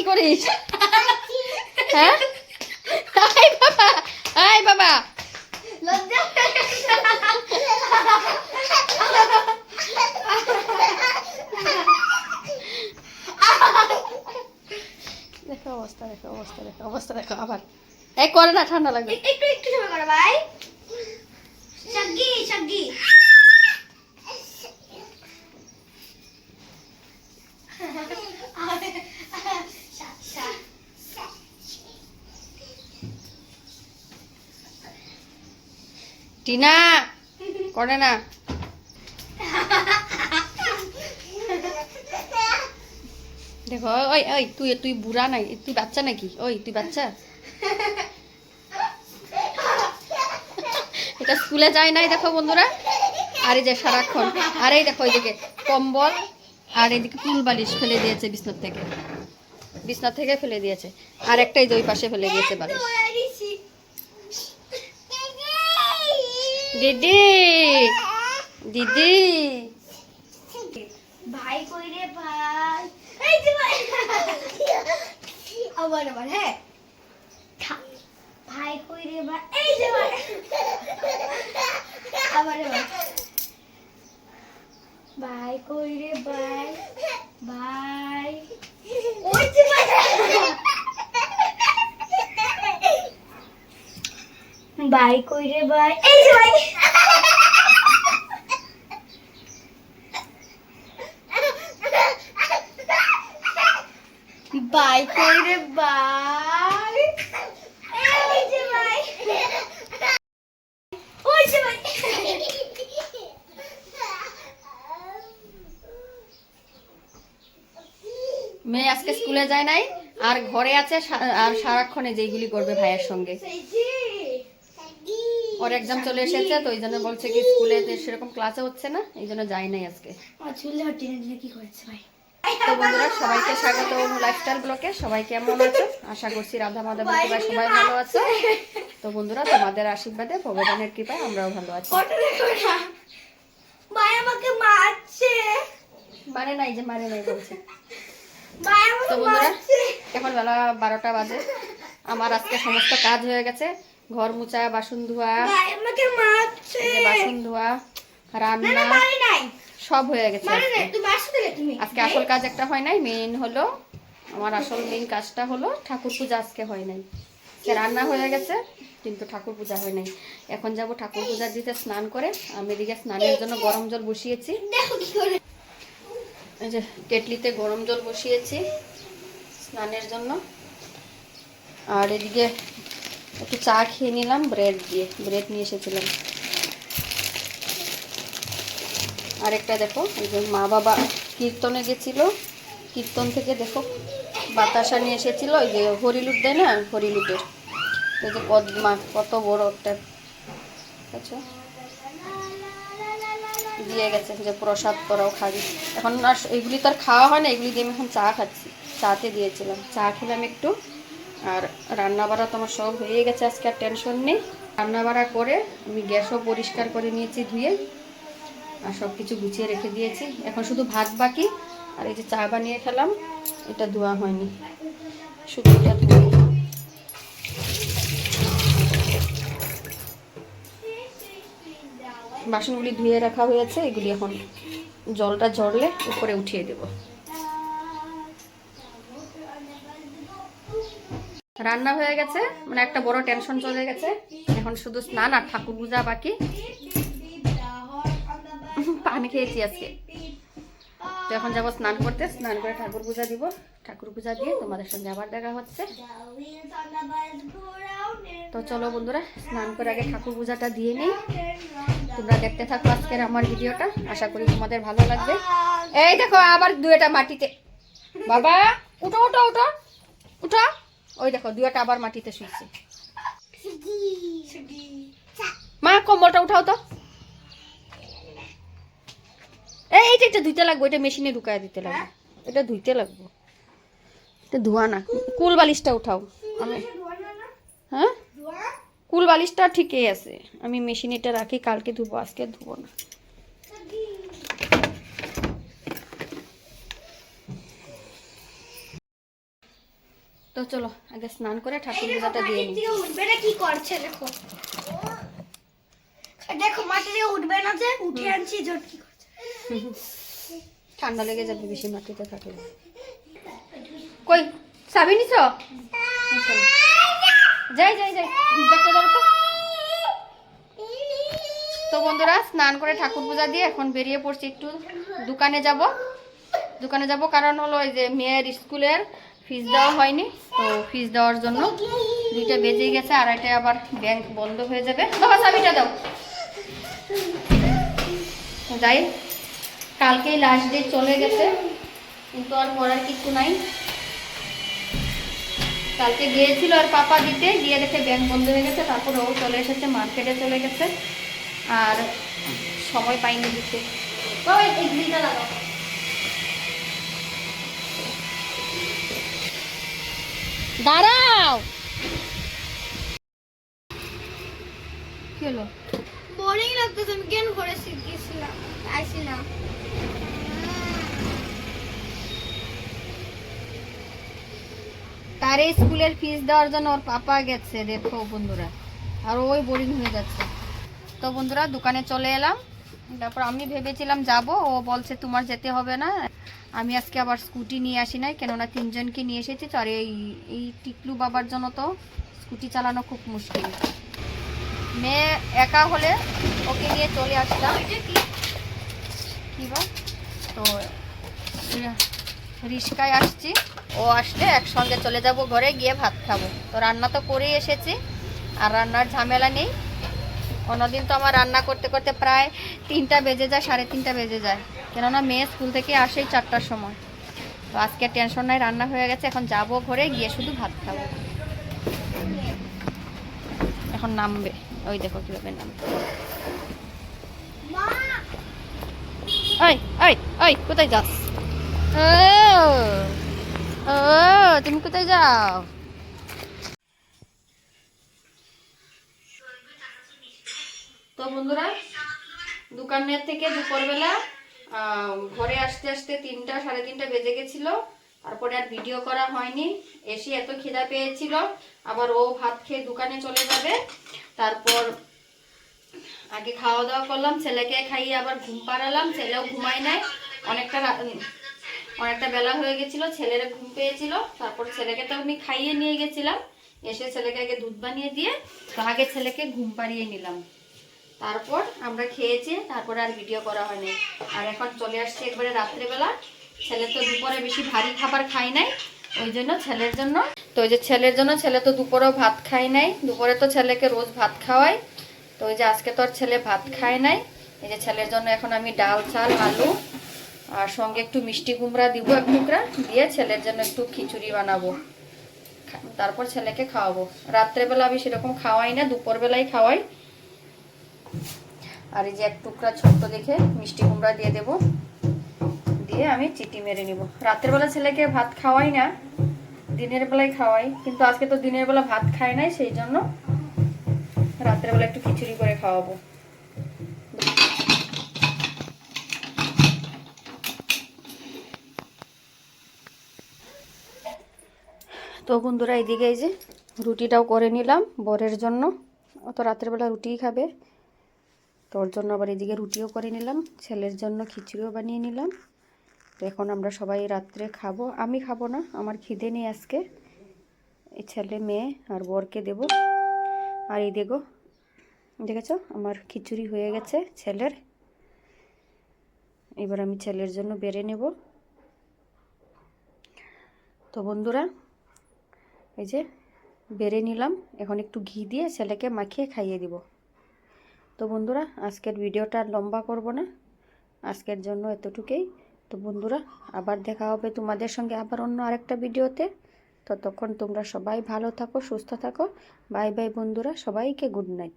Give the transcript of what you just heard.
কি করিস? হ্যাঁ? আয় বাবা আয় বাবা। দেখো অবস্থা দেখো অবস্থা দেখো অবস্থা দেখো আবার। এই করে না ঠান্ডা লাগবে। একটু একটু সময় করো ভাই। সঙ্গী সঙ্গী টিনা, করে না। দেখো, ওই ওই, তুই তুই বুড়া নাই, তুই বাচ্চা নাকি? ওই, তুই বাচ্চা? এটা স্কুলে যায় নাই, দেখো বন্ধুরা? আর এই যে সারাক্ষণ, আর এই দেখো এইদিকে কম্বল, আর এইদিকে ফুল বালিশ ফেলে দিয়েছে বিছনার থেকে। বিছনার থেকে ফেলে দিয়েছে, আর একটাই ওই পাশে ফেলে দিয়েছে বালিশ। দিদি। দিদি। ভাই কই রে ভাই? এই যে ভাই। আবার আবার হ্যাঁ। ভাই কই রে ভাই? এই যে ভাই। আবার আবার। ভাই কই রে ভাই ওই যে ভাই ভাই কই রে ভাই এই যে ভাই বাই কই রে বাই। এই যে বাই। ওই যে বাই। মেয়ে আজকে স্কুলে যায় নাই আর ঘরে আছে আর সারাক্ষণে যেইগুলি করবে ভাইয়ের সঙ্গে। ওর এক্সাম চলে এসেছে তো এই জন্য বলছে কি স্কুলে সেরকম ক্লাসে হচ্ছে না এই জন্য যাই নাই আজকে। কি করেছে ভাই? তো বন্ধুরা সবাইকে স্বাগত লাইফস্টাইল ব্লকে সবাই কেমন আছো? আশা করছি রাধা মাধব কৃপায় সবাই ভালো আছো। তো বন্ধুরা তোমাদের আশীর্বাদে ভগবানের কৃপায় আমরাও ভালো আছি। ভাই আমাকে মারছে। মানে নাই যে মানে নাই বলছে। তো বন্ধুরা এখন বেলা বারোটা বাজে। আমার আজকে সমস্ত কাজ হয়ে গেছে। ঘর মুছা বাসন ধোয়া বাসন ধোয়া রান্না সব হয়ে গেছে আজকে। আসল কাজ একটা হয় নাই মেইন হলো আমার আসল মেইন কাজটা হলো ঠাকুর পূজা আজকে হয় নাই। রান্না হয়ে গেছে কিন্তু ঠাকুর পূজা হয় নাই। এখন যাব ঠাকুর পূজা দিতে স্নান করে আমি এদিকে স্নানের জন্য গরম জল বসিয়েছি। কেটলিতে গরম জল বসিয়েছি স্নানের জন্য। আর এদিকে একটু চা খেয়ে নিলাম ব্রেড দিয়ে ব্রেড নিয়ে এসেছিলাম। আরেকটা দেখো যে মা বাবা কীর্তনে গেছিল, কীর্তন থেকে দেখো বাতাসা নিয়ে এসেছিল, ওই যে হরিলুট দেয় না? হরিলুটের। এই যে পদ্মা কত বড় একটা আচ্ছা। দিয়ে গেছে, যে প্রসাদ করাও খাবি। এখন আর এগুলি তো আর খাওয়া হয় না এগুলি দিয়ে আমি এখন চা খাচ্ছি। চাতে দিয়েছিলাম। চা খেলাম একটু। আর রান্না বাড়া তো আমার সব হয়ে গেছে, আজকে আর টেনশন নেই। রান্না বাড়া করে আমি গ্যাসও পরিষ্কার করে নিয়েছি, ধুয়ে আর সব কিছু গুছিয়ে রেখে দিয়েছি। এখন শুধু ভাত বাকি, আর এই যে চা বানিয়ে খেলাম, এটা ধোয়া হয়নি। শুধু ধুয়ে। বাসনগুলি ধুয়ে রাখা হয়েছে, এগুলি এখন জলটা ঝরলে উপরে উঠিয়ে দেব। রান্না হয়ে গেছে মানে একটা বড় টেনশন চলে গেছে। এখন শুধু স্নান আর ঠাকুর পূজা বাকি। পানি খেয়েছি আজকে। তো এখন যাব স্নান করতে, স্নান করে ঠাকুর পূজা দিব। ঠাকুর পূজা দিয়ে তোমাদের সঙ্গে আবার দেখা হচ্ছে। তো চলো বন্ধুরা, স্নান করে আগে ঠাকুর পূজাটা দিয়ে নিই। তোমরা দেখতে থাকো আজকের আমার ভিডিওটা। আশা করি তোমাদের ভালো লাগবে। এই দেখো আবার দুয়েটা মাটিতে। বাবা, উঠো উঠো উঠো। উঠো। ওই দেখো দুয়েটা আবার মাটিতে শুয়েছে মা কম্বলটা উঠাও তো। এই এইটা এটা ধুইতে লাগবে এটা মেশিনে ঢুকায় দিতে লাগবে। এটা ধুইতে লাগবে। এটা ধোয়া না কুল বালিশটা উঠাও। আমি হ্যাঁ? কুল বালিশটা ঠিকই আছে। আমি মেশিনে এটা রাখি কালকে ধুবো আজকে ধুবো না। তো চলো আগে স্নান করে ঠাকুর পূজাটা দিয়ে নিই। উঠবে না কি করছে দেখো? দেখো মাটি থেকে উঠবে না যে উঠে আনছি জোট কি করছে? ঠান্ডা লেগে যাবে বেশি মাটিতে থাকলে। কই চাবি নিছ? যাই যাই যাই দেখতে যাব তো। তো বন্ধুরা স্নান করে ঠাকুর পূজা দিয়ে এখন বেরিয়ে পড়ছি একটু দোকানে যাব। দোকানে যাব কারণ হলো ওই যে মেয়ের স্কুলের ফিস দেওয়া হয়নি, তো ফিস দেওয়ার জন্য দুইটা বেজে গেছে আর আড়াইটায় আবার ব্যাংক বন্ধ হয়ে যাবে। চাবিটা দাও। যাই কালকেই লাস্ট ডেট চলে গেছে, কিন্তু আর করার কিছু নাই। কালকে গিয়েছিল আর পাপা দিতে, গিয়ে দেখে ব্যাংক বন্ধ হয়ে গেছে, তারপর ও চলে এসেছে মার্কেটে চলে গেছে, আর সময় পাইনি দিতে। বাবা, এই দাঁড়াও। কি হলো? বোরিং লাগতেছে আমি কেন করে শিখেছিলাম তার এই স্কুলের ফিস দেওয়ার জন্য ওর পাপা গেছে দেখো বন্ধুরা। আর ওই বোরিং হয়ে যাচ্ছে। তো বন্ধুরা দোকানে চলে এলাম। তারপর আমি ভেবেছিলাম যাব ও বলছে তোমার যেতে হবে না। আমি আজকে আবার স্কুটি নিয়ে আসি নাই, কেননা তিনজনকে নিয়ে এসেছি, তো আর এই এই টিকলু বাবার জন্য তো স্কুটি চালানো খুব মুশকিল। মেয়ে একা হলে ওকে নিয়ে চলে আসতাম কি বা তো রিস্কায় আসছি, ও আসলে একসঙ্গে চলে যাব ঘরে, গিয়ে ভাত খাব। তো রান্না তো করেই এসেছি, আর রান্নার ঝামেলা নেই। অন্যদিন তো আমার রান্না করতে করতে প্রায় তিনটা বেজে যায়, সাড়ে তিনটা বেজে যায়। কেননা মেয়ে স্কুল থেকে আসেই চারটার সময়। তো আজকে টেনশন নাই, রান্না হয়ে গেছে, এখন যাব ঘরে, গিয়ে শুধু ভাত খাব। এখন নামবে। ওই দেখো কীভাবে নামবে ওই ওই ওই, কোথায় ও, তুমি কোথায় যাও? তো বন্ধুরা, দোকানের থেকে দুপুরবেলা ঘরে আসতে আসতে তিনটা, সাড়ে তিনটা বেজে গেছিল। তারপরে আর ভিডিও করা হয়নি। এসে এত খিদা পেয়েছিল। আবার ও ভাত খেয়ে দোকানে চলে যাবে। তারপর আগে খাওয়া দাওয়া করলাম, ছেলেকে খাইয়ে আবার ঘুম পাড়ালাম। ছেলেও ঘুমায় নাই। অনেকটা অনেকটা বেলা হয়ে গেছিল, ছেলের ঘুম পেয়েছিল। তারপর ছেলেকে তো আমি খাইয়ে নিয়ে গেছিলাম। এসে ছেলেকে আগে দুধ বানিয়ে দিয়ে, তো আগে ছেলেকে ঘুম পাড়িয়ে নিলাম। তারপর আমরা খেয়েছি, তারপরে আর ভিডিও করা হয়নি। আর এখন চলে আসছে একবারে রাত্রেবেলা। ছেলে তো দুপুরে বেশি ভারী খাবার খায় নাই, ওই জন্য ছেলের জন্য। তো ওই যে ছেলের জন্য ছেলে তো দুপুরেও ভাত খায় নাই, দুপুরে তো ছেলেকে রোজ ভাত খাওয়াই। তো ওই যে আজকে তো আর ছেলে ভাত খায় নাই, এই যে ছেলের জন্য এখন আমি ডাল, চাল, আলু, আর সঙ্গে একটু মিষ্টি কুমড়া দিব, এক টুকরা, দিয়ে ছেলের জন্য একটু খিচুড়ি বানাবো। তারপর ছেলেকে খাওয়াবো। রাত্রেবেলা আমি সেরকম খাওয়াই না, দুপুরবেলাই খাওয়াই। আর এই যে এক টুকরা ছোট্ট দেখে মিষ্টি কুমড়া দিয়ে দেব। দিয়ে আমি চিটি মেরে নিব। রাতের বেলা ছেলেকে ভাত খাওয়াই না, দিনের বেলায় খাওয়াই। কিন্তু আজকে তো দিনের বেলা ভাত খায় নাই, সেই জন্য রাতের বেলা একটু খিচুড়ি করে খাওয়াবো। তো বন্ধুরা, এইদিকে এই যে রুটিটাও করে নিলাম বরের জন্য। অত রাতের রুটিই খাবে। তোর জন্য আবার এদিকে রুটিও করে নিলাম, ছেলের জন্য খিচুড়িও বানিয়ে নিলাম। তো এখন আমরা সবাই রাত্রে খাব। আমি খাব না, আমার খিদে নেই আজকে। এই ছেলে, মেয়ে আর বরকে দেব। আর এই দেখো, দেখেছ? আমার খিচুড়ি হয়ে গেছে ছেলের। এবার আমি ছেলের জন্য বেড়ে নেব। তো বন্ধুরা, এই যে বেড়ে নিলাম। এখন একটু ঘি দিয়ে ছেলেকে মাখিয়ে খাইয়ে দিব। তো বন্ধুরা, আজকের ভিডিওটা লম্বা করব না। আজকের জন্য এতটুকুই। তো বন্ধুরা, আবার দেখা হবে তোমাদের সঙ্গে আবার অন্য আরেকটা ভিডিওতে। ততক্ষণ তোমরা সবাই ভালো থাকো, সুস্থ থাকো। বাই বাই বন্ধুরা, সবাইকে গুড নাইট।